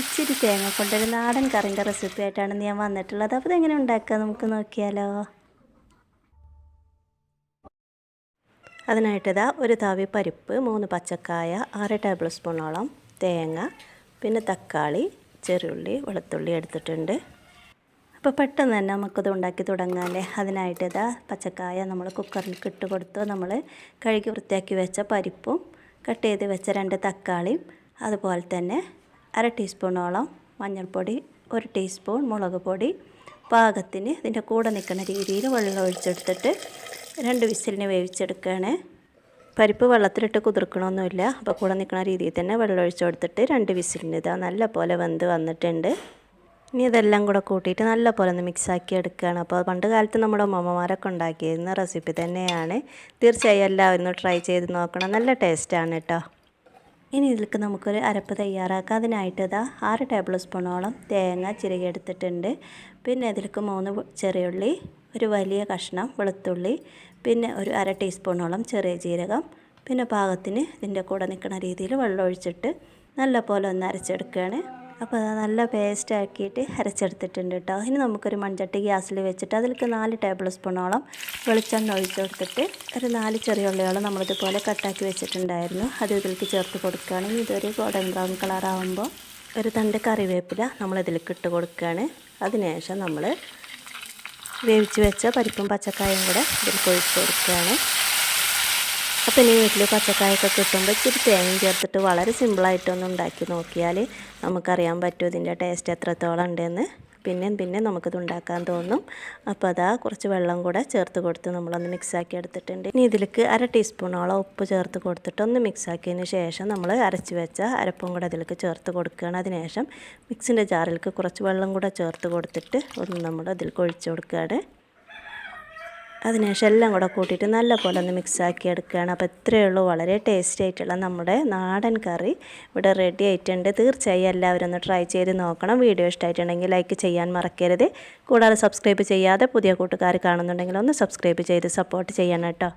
ഇച്ചിരി തേങ്ങ കൊണ്ടൊരു നാടൻ കറിന്റെ റെസിപ്പി ആയിട്ടാണ് ഞാൻ വന്നിട്ടുള്ളത്. അപ്പോൾ ഇതെങ്ങനെ ഉണ്ടാക്കുക നമുക്ക് നോക്കിയാലോ? അതിനായിട്ട് ഇതാ ഒരു തവി പരിപ്പ് മൂന്ന് പച്ചക്കായ ആറ് ടേബിൾ സ്പൂണോളം തേങ്ങ പിന്നെ തക്കാളി ചെറുള്ളി വെളുത്തുള്ളി എടുത്തിട്ടുണ്ട്. അപ്പോൾ പെട്ടെന്ന് തന്നെ നമുക്കത് ഉണ്ടാക്കി തുടങ്ങാമല്ലേ അതിനായിട്ട് ഇതാ പച്ചക്കായ നമ്മൾ കുക്കറിൽ ഇട്ട് കൊടുത്തു. നമ്മൾ കഴുകി വൃത്തിയാക്കി വെച്ച പരിപ്പും കട്ട് ചെയ്ത് വെച്ച രണ്ട് തക്കാളിയും അതുപോലെ തന്നെ അര ടീസ്പൂണോളം മഞ്ഞൾപ്പൊടി ഒരു ടീസ്പൂൺ മുളക് പൊടി പാകത്തിന് ഇതിന്റെ കൂടെ നിൽക്കുന്ന രീതിയിൽ വെള്ളം ഒഴിച്ചെടുത്തിട്ട് രണ്ട് വിസിലിന് വേവിച്ചെടുക്കുകയാണ്. പരിപ്പ് വെള്ളത്തിലിട്ട് കുതിർക്കണമൊന്നുമില്ല അപ്പോൾ കൂടെ നിൽക്കുന്ന രീതിയിൽ തന്നെ വെള്ളം ഒഴിച്ചു കൊടുത്തിട്ട് രണ്ട് വിസിലിന് ഇതാ നല്ല പോലെ വെന്ത് വന്നിട്ടുണ്ട്. ഇനി ഇതെല്ലാം കൂടെ കൂട്ടിയിട്ട് നല്ല പോലെ ഒന്ന് മിക്സാക്കി എടുക്കുകയാണ്. അപ്പോൾ പണ്ട് കാലത്ത് നമ്മുടെ ഉമ്മമാരൊക്കെ ഉണ്ടാക്കിയിരുന്ന റെസിപ്പി തന്നെയാണ്. തീർച്ചയായും എല്ലാവരും ട്രൈ ചെയ്ത് നോക്കണം. നല്ല ടേസ്റ്റാണ് കേട്ടോ. ഇനി ഇതിലേക്ക് നമുക്കൊരു അരപ്പ് തയ്യാറാക്കാം. അതിനായിട്ട് ഇതാ ആറ് ടേബിൾ സ്പൂണോളം തേങ്ങ ചിരകി എടുത്തിട്ടുണ്ട്. പിന്നെ ഇതിലേക്ക് മൂന്ന് ചെറിയുള്ളി ഒരു വലിയ കഷ്ണം വെളുത്തുള്ളി പിന്നെ ഒരു അര ടീസ്പൂണോളം ചെറിയ ജീരകം പിന്നെ പാകത്തിന് ഇതിന്റെ കൂടെ നിൽക്കുന്ന രീതിയിൽ വെള്ളം ഒഴിച്ചിട്ട് നല്ല പോലെ ഒന്ന് അരച്ചെടുക്കുകയാണ്. അപ്പോൾ അത് നല്ല പേസ്റ്റ് ആക്കിയിട്ട് അരച്ചെടുത്തിട്ടുണ്ട് കേട്ടോ. ഇനി നമുക്കൊരു മൺചട്ടി ഗ്യാസിൽ വെച്ചിട്ട് അതിലേക്ക് നാല് ടേബിൾ സ്പൂണോളം വെളിച്ചെണ്ണ ഒഴിച്ച് കൊടുത്തിട്ട് ഒരു നാല് ചെറിയ ഉള്ളിയോളം നമ്മളിതുപോലെ കട്ടാക്കി വെച്ചിട്ടുണ്ടായിരുന്നു. അത് ഇതിലേക്ക് ചേർത്ത് കൊടുക്കുകയാണെങ്കിൽ ഇതൊരു ഗോൾഡൻ ബ്രൗൺ കളറാകുമ്പോൾ ഒരു തണ്ട് കറിവേപ്പില നമ്മളിതിലേക്ക് ഇട്ട് കൊടുക്കുകയാണ്. അതിനുശേഷം നമ്മൾ വേവിച്ച് വെച്ച പരിപ്പും പച്ചക്കായും കൂടെ ഇതിൽ ഒഴിച്ച് കൊടുക്കുകയാണ്. അപ്പോൾ ഇനി വീട്ടിൽ പച്ചക്കായൊക്കെ കിട്ടുമ്പോൾ ഇച്ചിരി തേങ്ങയും ചേർത്തിട്ട് വളരെ സിമ്പിളായിട്ടൊന്ന് ഉണ്ടാക്കി നോക്കിയാൽ നമുക്കറിയാൻ പറ്റും ഇതിന്റെ ടേസ്റ്റ് എത്രത്തോളം ഉണ്ടെന്ന്. പിന്നെയും പിന്നെ നമുക്കിത് ഉണ്ടാക്കാൻ തോന്നും. അപ്പോൾ അതാ കുറച്ച് വെള്ളം കൂടെ ചേർത്ത് കൊടുത്ത് നമ്മളൊന്ന് മിക്സാക്കി എടുത്തിട്ടുണ്ട്. ഇനി ഇതിലേക്ക് അര ടീസ്പൂണോളം ഉപ്പ് ചേർത്ത് കൊടുത്തിട്ട് ഒന്ന് മിക്സാക്കിയതിന് ശേഷം നമ്മൾ അരച്ച് വെച്ച അരപ്പും കൂടെ അതിലേക്ക് ചേർത്ത് കൊടുക്കുകയാണ്. അതിനുശേഷം മിക്സിന്റെ ജാറിലേക്ക് കുറച്ച് വെള്ളം കൂടെ ചേർത്ത് കൊടുത്തിട്ട് ഒന്ന് നമ്മൾ അതിലേക്ക് ഒഴിച്ച് കൊടുക്കുകയാണ്. അതിനുശേഷം എല്ലാം കൂടെ കൂട്ടിയിട്ട് നല്ല പോലെ ഒന്ന് മിക്സാക്കി എടുക്കുകയാണ്. അപ്പോൾ ഇത്രയേ ഉള്ളൂ. വളരെ ടേസ്റ്റി ആയിട്ടുള്ള നമ്മുടെ നാടൻ കറി. ഇവിടെ റെഡി ആയിട്ടുണ്ട്. തീർച്ചയായും എല്ലാവരും ഒന്ന് ട്രൈ ചെയ്ത് നോക്കണം. വീഡിയോ ഇഷ്ടമായിട്ടുണ്ടെങ്കിൽ ലൈക്ക് ചെയ്യാൻ മറക്കരുത്. കൂടാതെ സബ്സ്ക്രൈബ് ചെയ്യാതെ പുതിയ കൂട്ടുകാർ കാണുന്നുണ്ടെങ്കിൽ ഒന്ന് സബ്സ്ക്രൈബ് ചെയ്ത് സപ്പോർട്ട് ചെയ്യണം കേട്ടോ.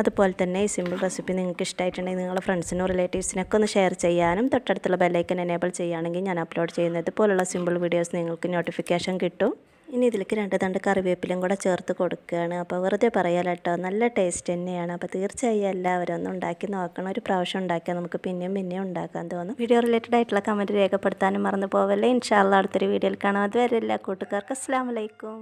അതുപോലെ തന്നെ ഈ സിമ്പിൾ റെസിപ്പി നിങ്ങൾക്ക് ഇഷ്ടമായിട്ടുണ്ടെങ്കിൽ നിങ്ങളുടെ ഫ്രണ്ട്സിനും റിലേറ്റീവ്സിനൊക്കെ ഒന്ന് ഷെയർ ചെയ്യാനും തൊട്ടടുത്തുള്ള ബെല്ലൈക്കൻ എനേബിൾ ചെയ്യുകയാണെങ്കിൽ ഞാൻ അപ്ലോഡ് ചെയ്യുന്നത് പോലുള്ള സിമ്പിൾ വീഡിയോസ് നിങ്ങൾക്ക് നോട്ടിഫിക്കേഷൻ കിട്ടും. ഇനി ഇതിലേക്ക് രണ്ട് തണ്ട് കറിവേപ്പിലും കൂടെ ചേർത്ത് കൊടുക്കുകയാണ്. അപ്പോൾ വെറുതെ പറയാലോ കേട്ടോ നല്ല ടേസ്റ്റ് തന്നെയാണ്. അപ്പോൾ തീർച്ചയായും എല്ലാവരും ഒന്ന് ഉണ്ടാക്കി നോക്കണം. ഒരു പ്രാവശ്യം ഉണ്ടാക്കിയാൽ നമുക്ക് പിന്നെയും പിന്നെയും ഉണ്ടാക്കാൻ തോന്നും. വീഡിയോ റിലേറ്റഡ് ആയിട്ടുള്ള കമന്റ് രേഖപ്പെടുത്താനും മറന്നു പോവല്ലേ. ഇൻഷാല്ല അടുത്തൊരു വീഡിയോയിൽ കാണാം. അതുവരെ എല്ലാ കൂട്ടുകാർക്കും അസ്സാം വലൈക്കും